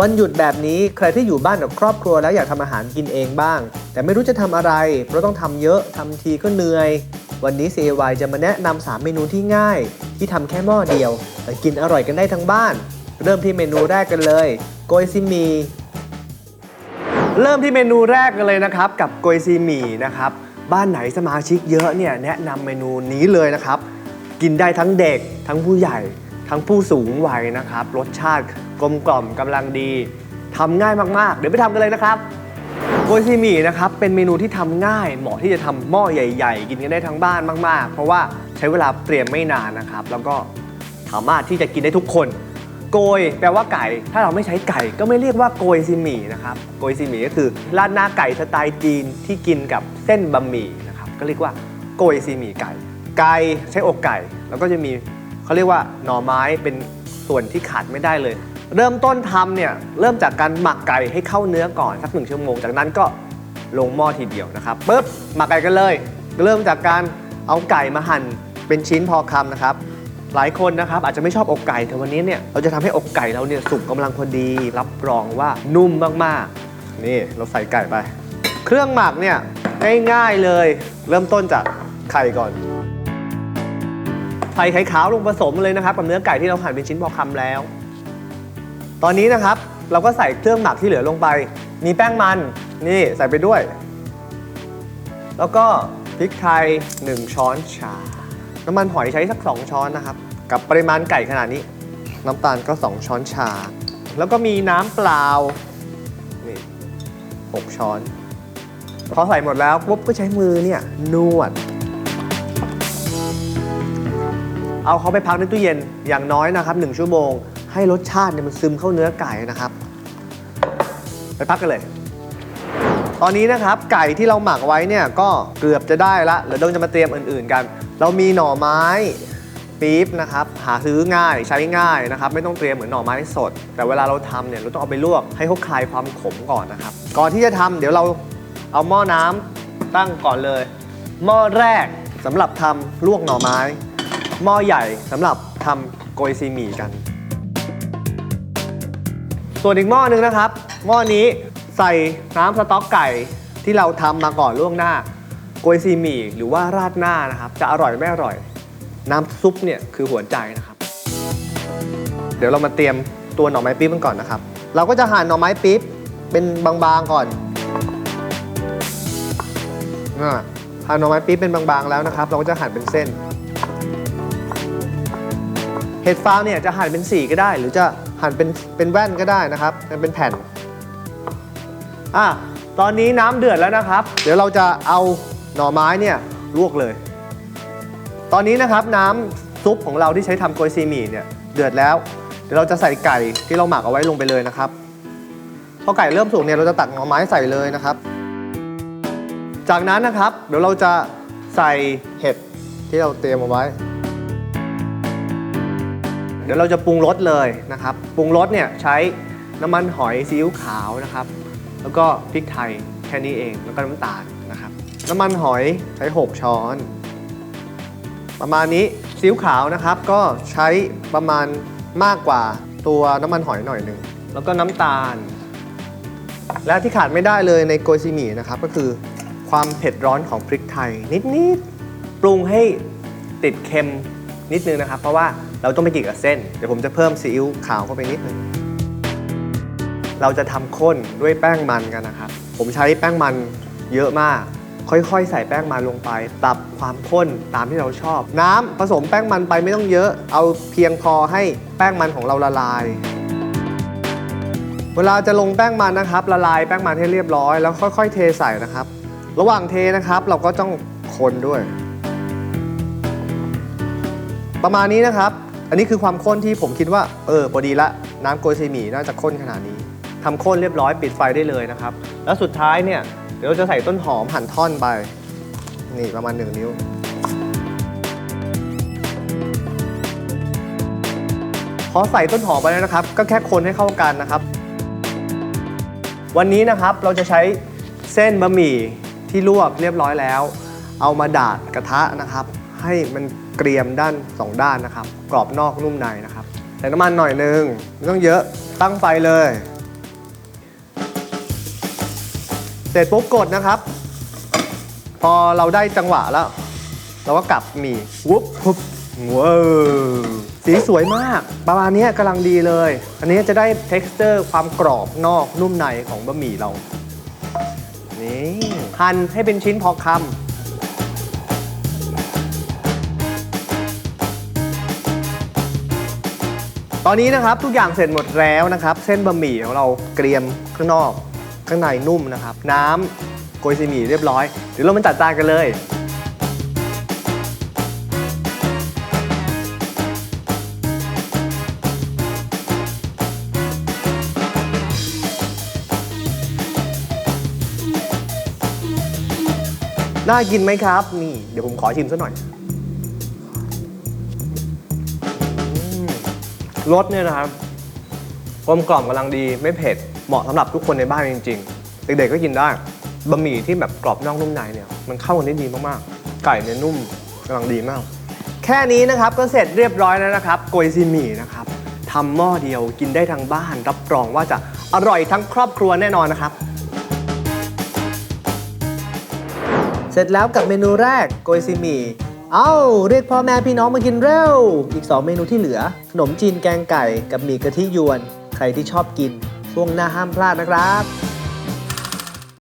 วันหยุดแบบนี้ใครที่อยู่บ้านกับครอบครัวแล้วอยากทำอาหารกินเองบ้าง แต่ไม่รู้จะทำอะไร เพราะต้องทำเยอะทำทีก็เหนื่อย วันนี้ CAY จะมาแนะนำ3เมนูที่ง่าย ที่ทำแค่หม้อเดียว แต่กินอร่อยกันได้ทั้งบ้าน เริ่มที่เมนูแรกกันเลย โกยซิมี เริ่มที่เมนูแรกกันเลยนะครับ กับโกยซีหมี่นะครับบ้านไหนสมาชิกเยอะเนี่ยแนะนำเมนูนี้เลยนะครับ กินได้ทั้งเด็กทั้งผู้ใหญ่ ทั้งผู้สูงวัยนะครับ รสชาติกลมกล่อมกำลังดีทำง่ายมากๆ เดี๋ยวไปทำกันเลยนะครับโกยซีหมี่นะครับเป็นเมนูที่ทำง่าย เหมาะที่จะทำหม้อใหญ่ ๆ กินกันได้ทั้งบ้านมาก ๆ เพราะว่าใช้เวลาเตรียมไม่นานนะครับ แล้วก็สามารถที่จะกินได้ทุกคน โกยแปลว่าไก่ ถ้าเราไม่ใช้ไก่ก็ไม่เรียกว่าโกยซีหมี่นะครับโกยซีหมี่ก็คือราดหน้าไก่สไตล์จีนที่กินกับเส้นบะหมี่นะครับก็เรียกว่าโกยซีหมี่ไก่ ไก่ใช้อกไก่ แล้วก็จะมี เขาเรียกว่าหน่อไม้เป็นส่วนที่ขาดไม่ได้เลย เริ่มต้นทำเนี่ยเริ่มจากการหมักไก่ให้เข้าเนื้อก่อนสักหนึ่งชั่วโมง จากนั้นก็ลงหม้อทีเดียวนะครับปุ๊บหมักไก่กันเลย เริ่มจากการเอาไก่มาหั่นเป็นชิ้นพอคำนะครับ หลายคนนะครับอาจจะไม่ชอบอกไก่แต่วันนี้เนี่ยเราจะทำให้อกไก่เราเนี่ยสุกกำลังพอดี รับรองว่านุ่มมากๆ นี่เราใส่ไก่ไป เครื่องหมักเนี่ยง่ายๆเลย เริ่มต้นจากไข่ก่อน ใส่ไข่ขาวลงผสมเลยนะครับกับเนื้อไก่ที่เราหั่นเป็นชิ้นพอคำแล้ว ตอนนี้นะครับเราก็ใส่เครื่องหมักที่เหลือลงไป มีแป้งมันนี่ใส่ไปด้วย แล้วก็พริกไทย 1 ช้อนชา น้ำมันหอยใช้สัก 2 ช้อนนะครับ กับปริมาณไก่ขนาดนี้ น้ำตาลก็ 2 ช้อนชา แล้วก็มีน้ำเปล่านี่6ช้อน พอใส่หมดแล้วปุ๊บก็ใช้มือเนี่ยนวด เอาเขาไปพักในตู้เย็นอย่างน้อยนะครับ1ชั่วโมง ให้รสชาติเนี่ยมันซึมเข้าเนื้อไก่นะครับ ไปพักกันเลย ตอนนี้นะครับไก่ที่เราหมักไว้เนี่ยก็เกือบจะได้ละเดี๋ยวต้องจะมาเตรียมอื่น ๆ กัน เรามีหน่อไม้ปี๊บนะครับหาซื้อง่ายใช้ง่ายนะครับ ไม่ต้องเตรียมเหมือนหน่อไม้สด แต่เวลาเราทำเนี่ยเราต้องเอาไปลวกให้เขาคลายความขมก่อนนะครับ ก่อนที่จะทำเดี๋ยวเราเอาหม้อน้ำตั้งก่อนเลย หม้อแรกสำหรับทำลวกหน่อไม้ หม้อใหญ่สำหรับทำโกยซีหมี่กัน ส่วนอีกหม้อหนึงนะครับ หม้อนี้ใส่น้ำสต๊อกไก่ที่เราทำมาก่อนล่วงหน้า โกยซีหมี่หรือว่าราดหน้านะครับ จะอร่อยไม่อร่อย น้ำซุปเนี่ยคือหัวใจนะครับ เดี๋ยวเรามาเตรียมตัวหน่อไม้ปี๊บกันก่อนนะครับ เราก็จะหั่นหน่อไม้ปี๊บเป็นบางๆก่อนอ่าหั่นหน่อไม้ปี๊บเป็นบางๆแล้วนะครับ เราก็จะหั่นเป็นเส้น เห็ดฟางเนี่ยจะหั่นเป็นสี่ก็ได้ หรือจะหั่นเป็นเป็นแว่นก็ได้นะครับเป็นแผ่นอะตอนนี้น้ำเดือดแล้วนะครับ เดี๋ยวเราจะเอาหน่อไม้เนี่ยลวกเลย ตอนนี้นะครับน้ำซุปของเราที่ใช้ทำโกยซีหมี่เนี่ยเดือดแล้ว เดี๋ยวเราจะใส่ไก่ที่เราหมักเอาไว้ลงไปเลยนะครับพอไก่เริ่มสุกเนี่ยเราจะตักหน่อไม้ใส่เลยนะครับ จากนั้นนะครับเดี๋ยวเราจะใส่เห็ดที่เราเตรียมเอาไว้ เดี๋ยวเราจะปรุงรสเลยนะครับปรุงรสเนี่ยใช้น้ำมันหอยซีอิ๊วขาวนะครับ แล้วก็พริกไทยแค่นี้เองแล้วก็น้ำตาลนะครับ น้ำมันหอยใช้ 6 ช้อน ประมาณนี้ซีอิ๊วขาวนะครับ ก็ใช้ประมาณมากกว่าตัวน้ำมันหอยหน่อยหนึ่งแล้วก็น้ำตาล และที่ขาดไม่ได้เลยในโกยซีหมี่นะครับ ก็คือความเผ็ดร้อนของพริกไทยนิดๆปรุงให้ติดเค็มนิดนึงนะครับ เพราะว่า เราต้องไปกินกับเส้น เดี๋ยวผมจะเพิ่มซีอิ๊วขาวเข้าไปนิดนึง เราจะทำข้นด้วยแป้งมันกันนะครับ ผมใช้แป้งมันเยอะมาก ค่อยๆ ใส่แป้งมันลงไป ปรับความข้นตามที่เราชอบ น้ำผสมแป้งมันไปไม่ต้องเยอะ เอาเพียงพอให้แป้งมันของเราละลาย เวลาจะลงแป้งมันนะครับ ละลายแป้งมันให้เรียบร้อยแล้วค่อย ๆ เทใส่นะครับ ระหว่างเทนะครับ เราก็ต้องคนด้วย ประมาณนี้นะครับ อันนี้คือความข้นที่ผมคิดว่าเออพอดีละน้ำโกยซีหมี่น่าจะข้นขนาดนี้ทำข้นเรียบร้อยปิดไฟได้เลยนะครับ แล้วสุดท้ายเนี่ยเดี๋ยวเราจะใส่ต้นหอมหั่นท่อนไป นี่ประมาณ 1 นิ้ว พอใส่ต้นหอมไปแล้วนะครับ ก็แค่คนให้เข้ากันนะครับ วันนี้นะครับเราจะใช้เส้นบะหมี่ที่ลวกเรียบร้อยแล้ว เอามาดาดกระทะนะครับ ให้มัน เกรียมด้านสองด้านนะครับ กรอบนอกนุ่มในนะครับใส่น้ำมันหน่อยนึงไม่ต้องเยอะตั้งไฟเลย เสร็จปุ๊บกดนะครับ พอเราได้จังหวะแล้ว เราก็กลับหมี่วุบวุบว้าสีสวยมาก ประมาณนี้กำลังดีเลย อันนี้จะได้ t e x t อร์ความกรอบนอกนุ่มในของบะหมี่เรา นี่หั่นให้เป็นชิ้นพอคำ ตอนนี้นะครับทุกอย่างเสร็จหมดแล้วนะครับ เส้นบะหมี่ของเราเกรียมข้างนอก ข้างในนุ่มนะครับ น้ำโกยซีหมี่เรียบร้อยเดี๋ยวเรามาจัดจานกันเลยน่ากินไหมครับ นี่ เดี๋ยวผมขอชิมซะหน่อย รสเนี่ยนะครับกลมกล่อมกำลังดีไม่เผ็ดเหมาะสำหรับทุกคนในบ้านจริงๆ เด็กๆก็กินได้บะหมี่ที่แบบกรอบนอกนุ่มในเนี่ยมันเข้ากันได้ดีมากๆ ไก่เนี่ยนุ่มกำลังดีมาก แค่นี้นะครับก็เสร็จเรียบร้อยแล้วนะครับโกยซีหมี่นะครับทำหม้อเดียวกินได้ทั้งบ้าน รับรองว่าจะอร่อยทั้งครอบครัวแน่นอนนะครับ เสร็จแล้วกับเมนูแรกโกยซีหมี่ เอ้าเรียกพ่อแม่พี่น้องมากินเร็ว อีก 2 เมนูที่เหลือ ขนมจีนแกงไก่กับหมี่กะทิยวน ใครที่ชอบกินช่วงหน้าห้ามพลาดนะครับ